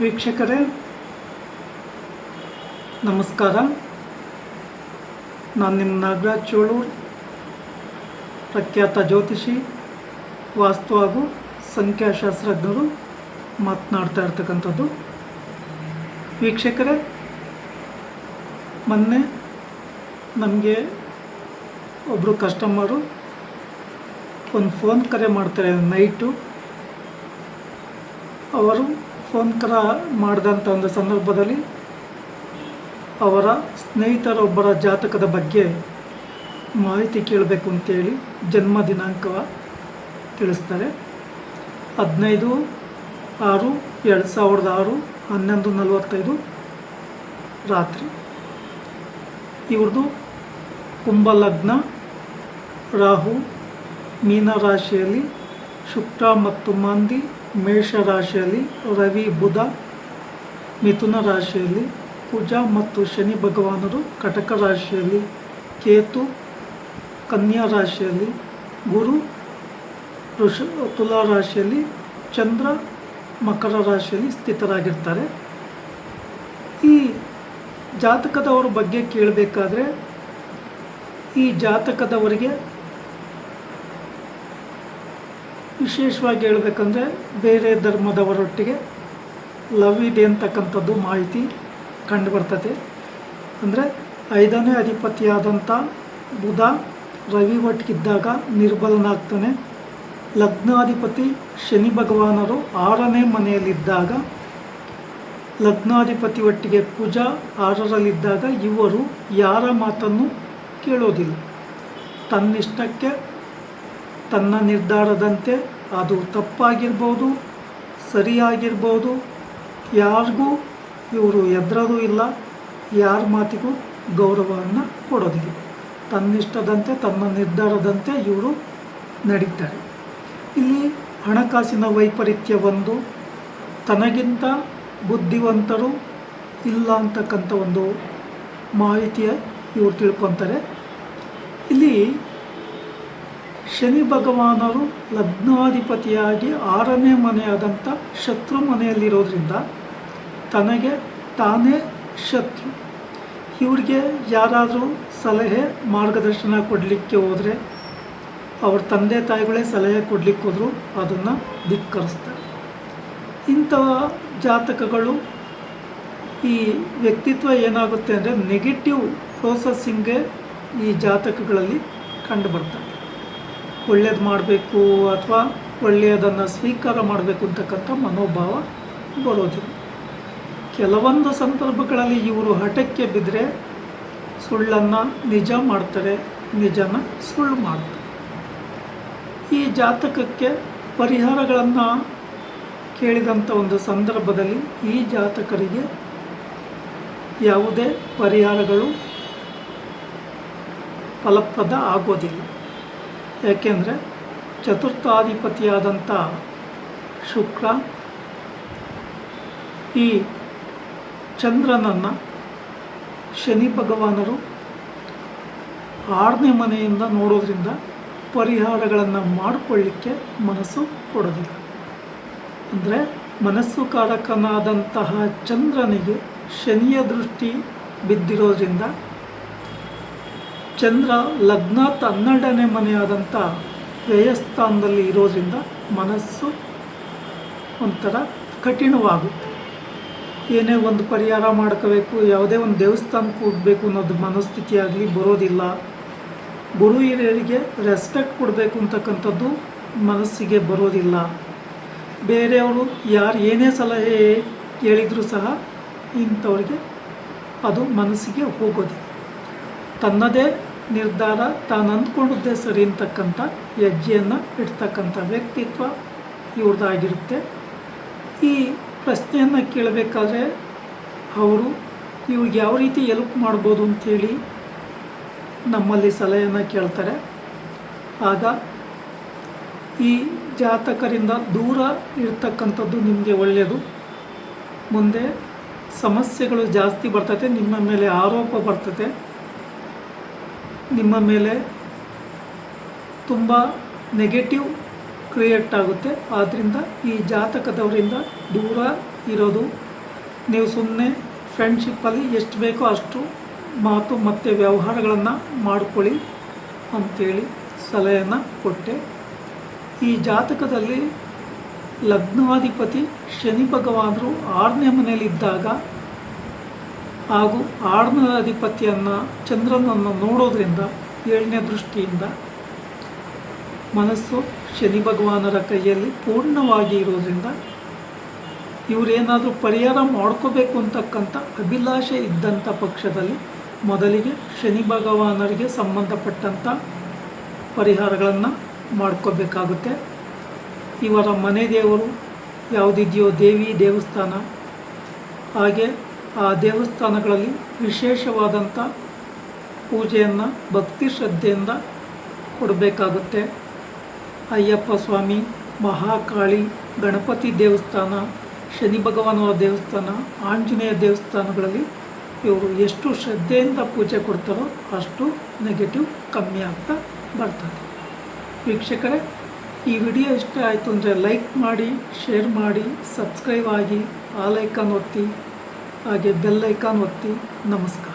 ವೀಕ್ಷಕರೇ, ನಮಸ್ಕಾರ. ನಾನು ನಿಮ್ಮ ನಾಗರಾಜ್ ಚೋಳೂರ್, ಪ್ರಖ್ಯಾತ ಜ್ಯೋತಿಷಿ, ವಾಸ್ತು ಹಾಗೂ ಸಂಖ್ಯಾಶಾಸ್ತ್ರಜ್ಞರು ಮಾತನಾಡ್ತಾ ಇರ್ತಕ್ಕಂಥದ್ದು. ವೀಕ್ಷಕರೇ, ಮೊನ್ನೆ ನಮಗೆ ಒಬ್ಬರು ಕಸ್ಟಮರು ಒಂದು ಫೋನ್ ಕರೆ ಮಾಡ್ತಾರೆ ನೈಟು. ಅವರು ಫೋನ್ ಕರ ಮಾಡಿದಂಥ ಒಂದು ಸಂದರ್ಭದಲ್ಲಿ ಅವರ ಸ್ನೇಹಿತರೊಬ್ಬರ ಜಾತಕದ ಬಗ್ಗೆ ಮಾಹಿತಿ ಕೇಳಬೇಕು ಅಂತೇಳಿ ಜನ್ಮ ದಿನಾಂಕ ತಿಳಿಸ್ತಾರೆ. ಹದಿನೈದು ಆರು ಎರಡು ಸಾವಿರದ ಆರು ಹನ್ನೊಂದು ನಲವತ್ತೈದು ರಾತ್ರಿ. ಇವ್ರದ್ದು ಕುಂಭ ಲಗ್ನ ರಾಹು ಮೀನ ರಾಶಿಯಲ್ಲಿ ಶುಕ್ರ ಮತ್ತು ಮಾಂದಿ ಮೇಷ ರಾಶಿಯಲ್ಲಿ ರವಿ, ಬುಧ, ಮಿಥುನ ರಾಶಿಯಲ್ಲಿ ಕುಜ ಮತ್ತು ಶನಿ ಭಗವಾನರು ಕಟಕ ರಾಶಿಯಲ್ಲಿ ಕೇತು, ಕನ್ಯಾ ರಾಶಿಯಲ್ಲಿ ಗುರು ಋಷ ತುಲಾ ರಾಶಿಯಲ್ಲಿ ಚಂದ್ರ, ಮಕರ ರಾಶಿಯಲ್ಲಿ ಸ್ಥಿತರಾಗಿರ್ತಾರೆ. ಈ ಜಾತಕದವರ ಬಗ್ಗೆ ಕೇಳಬೇಕಾದ್ರೆ ಈ ಜಾತಕದವರಿಗೆ ವಿಶೇಷವಾಗಿ ಹೇಳಬೇಕಂದ್ರೆ ಬೇರೆ ಧರ್ಮದವರೊಟ್ಟಿಗೆ ಲವ್ ಇದೆ ಅಂತಕ್ಕಂಥದ್ದು ಮಾಹಿತಿ ಕಂಡು ಬರ್ತದೆ. ಅಂದರೆ ಐದನೇ ಅಧಿಪತಿಯಾದಂಥ ಬುಧ ರವಿ ಒಟ್ಟಿಗಿದ್ದಾಗ ನಿರ್ಬಲನಾಗ್ತಾನೆ. ಲಗ್ನಾಧಿಪತಿ ಶನಿ ಭಗವಾನರು ಆರನೇ ಮನೆಯಲ್ಲಿದ್ದಾಗ ಲಗ್ನಾಧಿಪತಿ ಒಟ್ಟಿಗೆ ಪೂಜಾ ಆರರಲ್ಲಿದ್ದಾಗ ಇವರು ಯಾರ ಮಾತನ್ನು ಕೇಳೋದಿಲ್ಲ. ತನ್ನಿಷ್ಟಕ್ಕೆ ತನ್ನ ನಿರ್ಧಾರದಂತೆ ಅದು ತಪ್ಪಾಗಿರ್ಬೋದು, ಸರಿಯಾಗಿರ್ಬೋದು. ಯಾರಿಗೂ ಇವರು ಎದ್ರೋದು ಇಲ್ಲ, ಯಾರ ಮಾತಿಗೂ ಗೌರವವನ್ನು ಕೊಡೋದಿಲ್ಲ. ತನ್ನಿಷ್ಟದಂತೆ, ತನ್ನ ನಿರ್ಧಾರದಂತೆ ಇವರು ನಡೀತಾರೆ. ಇಲ್ಲಿ ಹಣಕಾಸಿನ ವೈಪರೀತ್ಯ ಒಂದು ತನಗಿಂತ ಬುದ್ಧಿವಂತರು ಇಲ್ಲ ಅಂತಕ್ಕಂಥ ಒಂದು ಮಾಹಿತಿಯ ಇವರು ತಿಳ್ಕೊತಾರೆ. ಇಲ್ಲಿ ಶನಿ ಭಗವಾನರು ಲಗ್ನಾಧಿಪತಿಯಾಗಿ ಆರನೇ ಮನೆಯಾದಂಥ ಶತ್ರು ಮನೆಯಲ್ಲಿರೋದ್ರಿಂದ ತನಗೆ ತಾನೇ ಶತ್ರು. ಇವ್ರಿಗೆ ಯಾರಾದರೂ ಸಲಹೆ ಮಾರ್ಗದರ್ಶನ ಕೊಡಲಿಕ್ಕೆ ಹೋದರೆ ಅವ್ರ ತಂದೆ ತಾಯಿಗಳೇ ಸಲಹೆ ಕೊಡಲಿಕ್ಕೆ ಹೋದರೂ ಅದನ್ನು ಧಿಕ್ಕರಿಸ್ತಾರೆ. ಇಂಥ ಜಾತಕಗಳು ಈ ವ್ಯಕ್ತಿತ್ವ ಏನಾಗುತ್ತೆ ಅಂದರೆ ನೆಗೆಟಿವ್ ಪ್ರೋಸೆಸ್ಸಿಂಗೇ ಈ ಜಾತಕಗಳಲ್ಲಿ ಕಂಡು ಒಳ್ಳೇದು ಮಾಡಬೇಕು ಅಥವಾ ಒಳ್ಳೆಯದನ್ನು ಸ್ವೀಕಾರ ಮಾಡಬೇಕು ಅಂತಕ್ಕಂಥ ಮನೋಭಾವ ಬರೋದಿಲ್ಲ. ಕೆಲವೊಂದು ಸಂದರ್ಭಗಳಲ್ಲಿ ಇವರು ಹಠಕ್ಕೆ ಬಿದ್ದರೆ ಸುಳ್ಳನ್ನು ನಿಜ ಮಾಡ್ತಾರೆ, ನಿಜನ ಸುಳ್ಳು ಮಾಡ್ತಾರೆ. ಈ ಜಾತಕಕ್ಕೆ ಪರಿಹಾರಗಳನ್ನು ಕೇಳಿದಂಥ ಒಂದು ಸಂದರ್ಭದಲ್ಲಿ ಈ ಜಾತಕರಿಗೆ ಯಾವುದೇ ಪರಿಹಾರಗಳು ಫಲಪ್ರದ ಆಗೋದಿಲ್ಲ. ಯಾಕೆಂದರೆ ಚತುರ್ಥಾಧಿಪತಿಯಾದಂಥ ಶುಕ್ರ ಈ ಚಂದ್ರನನ್ನು ಶನಿ ಭಗವಾನರು ಆರನೇ ಮನೆಯಿಂದ ನೋಡೋದ್ರಿಂದ ಪರಿಹಾರಗಳನ್ನು ಮಾಡಿಕೊಳ್ಳಿಕ್ಕೆ ಮನಸ್ಸು ಕೊಡೋದಿಲ್ಲ. ಅಂದರೆ ಮನಸ್ಸು ಕಾರಕನಾದಂತಹ ಚಂದ್ರನಿಗೆ ಶನಿಯ ದೃಷ್ಟಿ ಬಿದ್ದಿರೋದ್ರಿಂದ ಚಂದ್ರ ಲಗ್ನ ಹನ್ನೆರಡನೇ ಮನೆಯಾದಂಥ ವ್ಯಯಸ್ಥಾನದಲ್ಲಿ ಇರೋದ್ರಿಂದ ಮನಸ್ಸು ಒಂಥರ ಕಠಿಣವಾಗುತ್ತೆ. ಏನೇ ಒಂದು ಪರಿಹಾರ ಮಾಡ್ಕೋಬೇಕು, ಯಾವುದೇ ಒಂದು ದೇವಸ್ಥಾನಕ್ಕೆ ಹೋಗಬೇಕು ಅನ್ನೋದು ಮನಸ್ಥಿತಿ ಆಗಲಿ ಬರೋದಿಲ್ಲ. ಗುರು ಹಿರಿಯರಿಗೆ ರೆಸ್ಪೆಕ್ಟ್ ಕೊಡಬೇಕು ಅಂತಕ್ಕಂಥದ್ದು ಮನಸ್ಸಿಗೆ ಬರೋದಿಲ್ಲ. ಬೇರೆಯವರು ಯಾರು ಏನೇ ಸಲಹೆ ಹೇಳಿದರೂ ಸಹ ಇಂಥವ್ರಿಗೆ ಅದು ಮನಸ್ಸಿಗೆ ಹೋಗೋದಿಲ್ಲ. ತನ್ನದೇ ನಿರ್ಧಾರ ತಾನು ಅಂದ್ಕೊಂಡದ್ದೇ ಸರಿ ಅಂತಕ್ಕಂಥ ಹೆಜ್ಜೆಯನ್ನು ಇಡ್ತಕ್ಕಂಥ ವ್ಯಕ್ತಿತ್ವ ಇವ್ರದ್ದಾಗಿರುತ್ತೆ. ಈ ಪ್ರಶ್ನೆಯನ್ನು ಕೇಳಬೇಕಾದ್ರೆ ಅವರು ಇವ್ರಿಗೆ ಯಾವ ರೀತಿ ಎಲ್ಪ್ ಮಾಡ್ಬೋದು ಅಂಥೇಳಿ ನಮ್ಮಲ್ಲಿ ಸಲಹೆಯನ್ನು ಕೇಳ್ತಾರೆ. ಆಗ ಈ ಜಾತಕರಿಂದ ದೂರ ಇರ್ತಕ್ಕಂಥದ್ದು ನಿಮಗೆ ಒಳ್ಳೆಯದು ಮುಂದೆ ಸಮಸ್ಯೆಗಳು ಜಾಸ್ತಿ ಬರ್ತದೆ, ನಿಮ್ಮ ಮೇಲೆ ಆರೋಪ ಬರ್ತದೆ. ನಿಮ್ಮ ಮೇಲೆ ತುಂಬ ನೆಗೆಟಿವ್ ಕ್ರಿಯೇಟ್ ಆಗುತ್ತೆ. ಆದ್ದರಿಂದ ಈ ಜಾತಕದವರಿಂದ ದೂರ ಇರೋದು. ನೀವು ಸುಮ್ಮನೆ ಫ್ರೆಂಡ್ಶಿಪ್ಪಲ್ಲಿ ಎಷ್ಟು ಬೇಕೋ ಅಷ್ಟು ಮಾತು ಮತ್ತು ವ್ಯವಹಾರಗಳನ್ನು ಮಾಡಿಕೊಳ್ಳಿ ಅಂಥೇಳಿ ಸಲಹೆಯನ್ನು ಕೊಟ್ಟೆ. ಈ ಜಾತಕದಲ್ಲಿ ಲಗ್ನಾಧಿಪತಿ ಶನಿ ಭಗವಾನರು ಆರನೇ ಮನೆಯಲ್ಲಿದ್ದಾಗ ಹಾಗೂ ಆರನೇ ಅಧಿಪತಿಯನ್ನು ಚಂದ್ರನನ್ನು ನೋಡೋದ್ರಿಂದ ಏಳನೇ ದೃಷ್ಟಿಯಿಂದ ಮನಸ್ಸು ಶನಿ ಭಗವಾನರ ಕೈಯಲ್ಲಿ ಪೂರ್ಣವಾಗಿ ಇರೋದ್ರಿಂದ ಇವರೇನಾದರೂ ಪರಿಹಾರ ಮಾಡ್ಕೋಬೇಕು ಅಂತಕ್ಕಂಥ ಅಭಿಲಾಷೆ ಇದ್ದಂಥ ಪಕ್ಷದಲ್ಲಿ ಮೊದಲಿಗೆ ಶನಿ ಭಗವಾನರಿಗೆ ಸಂಬಂಧಪಟ್ಟಂಥ ಪರಿಹಾರಗಳನ್ನು ಮಾಡ್ಕೋಬೇಕಾಗುತ್ತೆ. ಇವರ ಮನೆ ದೇವರು ಯಾವುದಿದೆಯೋ ದೇವಿ ದೇವಸ್ಥಾನ, ಹಾಗೆ ಆ ದೇವಸ್ಥಾನಗಳಲ್ಲಿ ವಿಶೇಷವಾದಂಥ ಪೂಜೆಯನ್ನು, ಭಕ್ತಿ ಶ್ರದ್ಧೆಯಿಂದ ಕೊಡಬೇಕಾಗುತ್ತೆ. ಅಯ್ಯಪ್ಪ ಸ್ವಾಮಿ, ಮಹಾಕಾಳಿ, ಗಣಪತಿ ದೇವಸ್ಥಾನ, ಶನಿ ಭಗವಾನರ ದೇವಸ್ಥಾನ, ಆಂಜನೇಯ ದೇವಸ್ಥಾನಗಳಲ್ಲಿ ಇವರು ಎಷ್ಟು ಶ್ರದ್ಧೆಯಿಂದ ಪೂಜೆ ಕೊಡ್ತಾರೋ ಅಷ್ಟು ನೆಗೆಟಿವ್ ಕಮ್ಮಿ ಆಗ್ತಾ ಬರ್ತದೆ. ವೀಕ್ಷಕರೇ, ಈ ವಿಡಿಯೋ ಇಷ್ಟ ಆಯಿತು ಅಂದರೆ ಲೈಕ್ ಮಾಡಿ, ಶೇರ್ ಮಾಡಿ, ಸಬ್ಸ್ಕ್ರೈಬ್ ಆಗಿ ಆ ಲೈಕನ್ ಒತ್ತಿ. ಹಾಗೆ ಬೆಲ್ ಐಕಾನ್ ಒತ್ತಿ ನಮಸ್ಕಾರ.